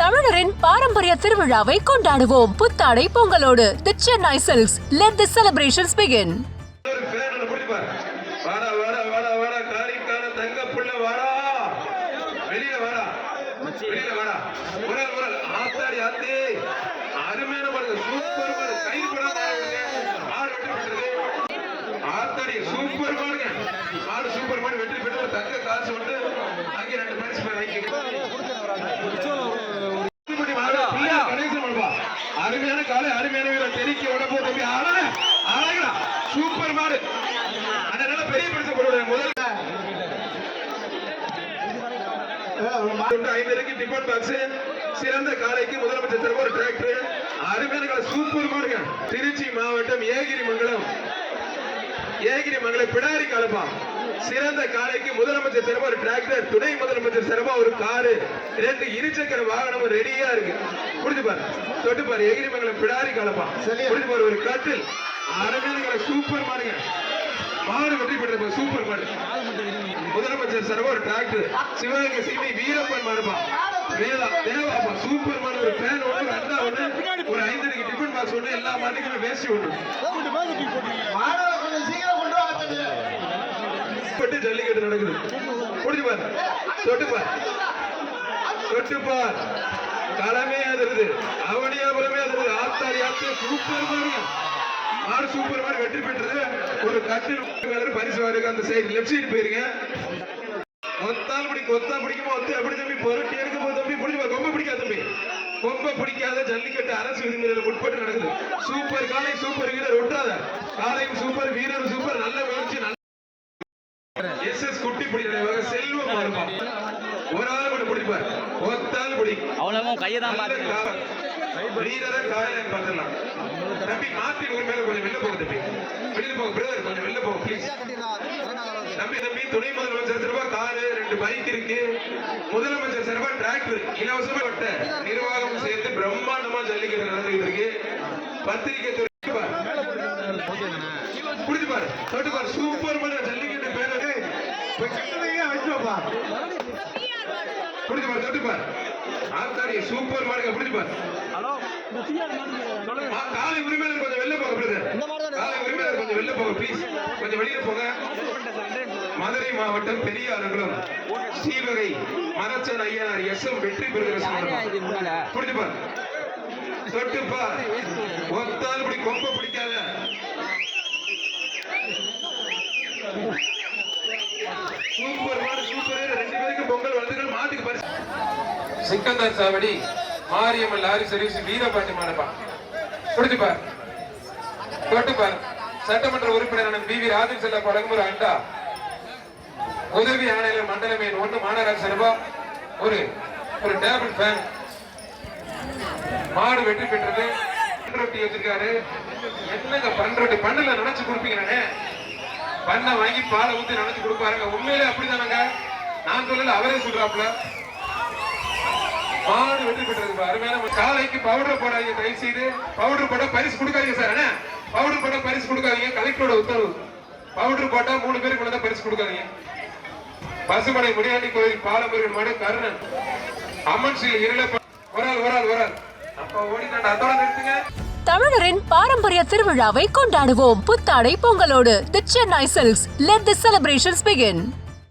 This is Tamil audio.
தமிழரின் பாரம்பரிய திருவிழாவை கொண்டாடுவோம். புத்தாடை பொங்கலோடு the Chennai silks let the celebrations begin ஒரு fan ஒண்ணு பிடிச்சு பாரு. வாடா, வாடா, வாடா, வாடா, காரிக்கான தங்க புள்ள வாடா. வெளியில அருமையான வீரர் தெறிக்க விட போது தம்பி அழகா சூப்பர் மாடு. அதனால பெரிய பரிசு போடுவாங்க முதல் ஐந்து இருக்கு டிஃபன் பாக்ஸ் சிறந்த காலைக்கு முதலமைச்சர் தரப்பு ஒரு டிராக்டர் அருமையான சூப்பர் மாடுங்க. திருச்சி மாவட்டம் ஏகிரி மங்கலம் ஏகிரி மங்கலம் பிடாரி காலப்பா. சிறந்த காலைக்கு முதலமைச்சர் சிறப்பா ஒரு டிராக்டர் துணை முதலமைச்சர் சிறப்பா ஒரு காரு ரெண்டு இருசக்கர வாகனம் ரெடியா இருக்கு. புரிஞ்சு பாரு. தொட்டு பாரு. எகிரி மங்கலம் பிடாரி காலப்பா. புரிஞ்சு பாரு ஒரு கட்டில். காலை சூப்பர் மாடுங்க மாடு வெற்றி பெற்ற சூப்பர் மாடு. முதலமைச்சர் சிறப்பா ஒரு டிராக்டர் சிவகங்கை சீமை வீரப்பன் மாடுப்பா. வேதா தேவாப்பா. சூப்பர் மாடு. ஒரு பேன் ஒன்று ஒரு அண்டா ஒன்று ஒரு ஐந்து டிஃபன் பாக்ஸ் ஒன்று எல்லா மாட்டுக்குமே வேஸ்ட் ஒன்று மாணவ கொஞ்சம் சீக்கிரம் கொண்டு வாங்க தம்பி. பட்டு நடக்குது. புடிச்சு பார். தொட்டுப்பார் தொட்டு பார். களமே அதிருது. அவனியாபுரமே அதிருது. ஆத்தாடி ஆத்து சூப்பர் பாருங்க. ஆறு சூப்பர் மாதிரி வெற்றி பெற்றது. ஒரு கட்டில் பரிசு வாருக்கு அந்த சைடு லெப்ட் சைடு போயிருங்க. ஒத்தால் பிடி கொத்தா பிடிக்குமோ? ஒத்து அப்படி தம்பி பொருட்டி எடுக்க போது தம்பி பிடிச்சு ரொம்ப பிடிக்காது தம்பி. ரொம்ப பிடிக்காத ஜல்லிக்கட்டு அரசு விதிமுறைகள் உட்பட்டு நடக்குது. சூப்பர் காலை சூப்பர் வீரர் ஒட்டாத. காலையும் சூப்பர் வீரர் சூப்பர் நல்ல முயற்சி நல்ல எஸ் எஸ் குட்டி பிடிக்கிறவங்க செல்வம் மாறுமா ஒரு ஆள் கூட பிடிப்பார். ஒத்தாள் பிடி. கையை தான் காலையில தம்பி மாத்தி ஒரு மேல கொஞ்சம் வெளில போக தம்பி. வெளியில பிரதர் கொஞ்சம் வெளில போக ப்ளீஸ் தம்பி தம்பி துணை முதலமைச்சர் சிறப்பா காரு ரெண்டு பைக் இருக்கு. முதலமைச்சர் சிறப்பா டிராக்டர் இலவசமா வட்ட நிர்வாகம் சேர்த்து பிரம்மாண்டமா ஜல்லிக்கட்டு நடந்துகிட்டு இருக்கு. பத்திரிகை துறை பார். புடிச்சு பாரு தொட்டு பாரு சூப்பர் மன ஜல்லிக்கட்டு பேரு வச்சுப்பா புடிச்சு பாரு. தொட்டு பாரு ஆத்தாடி சூப்பர் மாடுங்க புடிச்சு பாரு. ஹலோ காலை உரிமையாளர் கொஞ்சம் வெளில போங்க பிரதர். காலை உரிமையாளர் கொஞ்சம் வெளில போங்க ப்ளீஸ் கொஞ்சம் வெளியில போங்க. மதுரை மாவட்டம் பெரியாரங்குளம் ஸ்ரீவகை மரச்சன் ஐயனார் எஸ் எம் வெற்றி பெறுகிற இது முன்னால புடிச்சு பாரு. தொட்டு பார். ஒத்தால் இப்படி கொம்ப பிடிக்காத சூப்பர் மாடு சூப்பர் ரெண்டு பேருக்கு பொங்கல் வாழ்த்துக்கள் மாட்டுக்கு பரிசு சிக்கந்தர் சாவடி மாரியம்மன் லாரி சர்வீஸ் வீரபாண்டி மாடப்பா குடிச்சுப்பார் தொட்டுப்பார் சட்டமன்ற உறுப்பினர் பி வி ராஜன் செல்ல வழங்கும் ஒரு அண்டா. உதவி ஆணையர் மண்டலமே ஒன்று மாநகராட்சி சார்பா ஒரு ஒரு டேபிள் ஃபேன் மாடு வெற்றி பெற்றது. பண்ரொட்டி வச்சிருக்காரு. என்னங்க பண்ரொட்டி பண்ணல நினைச்சு கொடுப்பீங்க பண்ணை வாங்கி பாலை ஊத்தி நினைச்சு கொடுப்பாருங்க. உண்மையிலே அப்படிதானங்க? நான் சொல்லல அவரே சொல்றாப்ல மாடு வெற்றி பெற்றிருக்கு அருமையான காலைக்கு பவுடர் போடாதீங்க தயவு செய்து பவுடர் போட்டா பரிசு கொடுக்காதீங்க சார் என்ன? பவுடர் போட்டா பரிசு கொடுக்காதீங்க கலெக்டரோட உத்தரவு. பவுடர் போட்டா மூணு பேருக்கு மட்டும் தான் பரிசு கொடுக்காதீங்க. பசுமலை முடியாண்டி கோயில் பாலமுருகன் மாடு கருணன். அம்மன் ஸ்ரீ இருள ஒரு ஆள் ஒரு ஆள் ஒரு ஆள் அப்ப அதோட நிறுத்துங்க. தமிழரின் பாரம்பரிய திருவிழாவை கொண்டாடுவோம். புத்தாடை பொங்கலோடு. The Chennai silks let the celebrations begin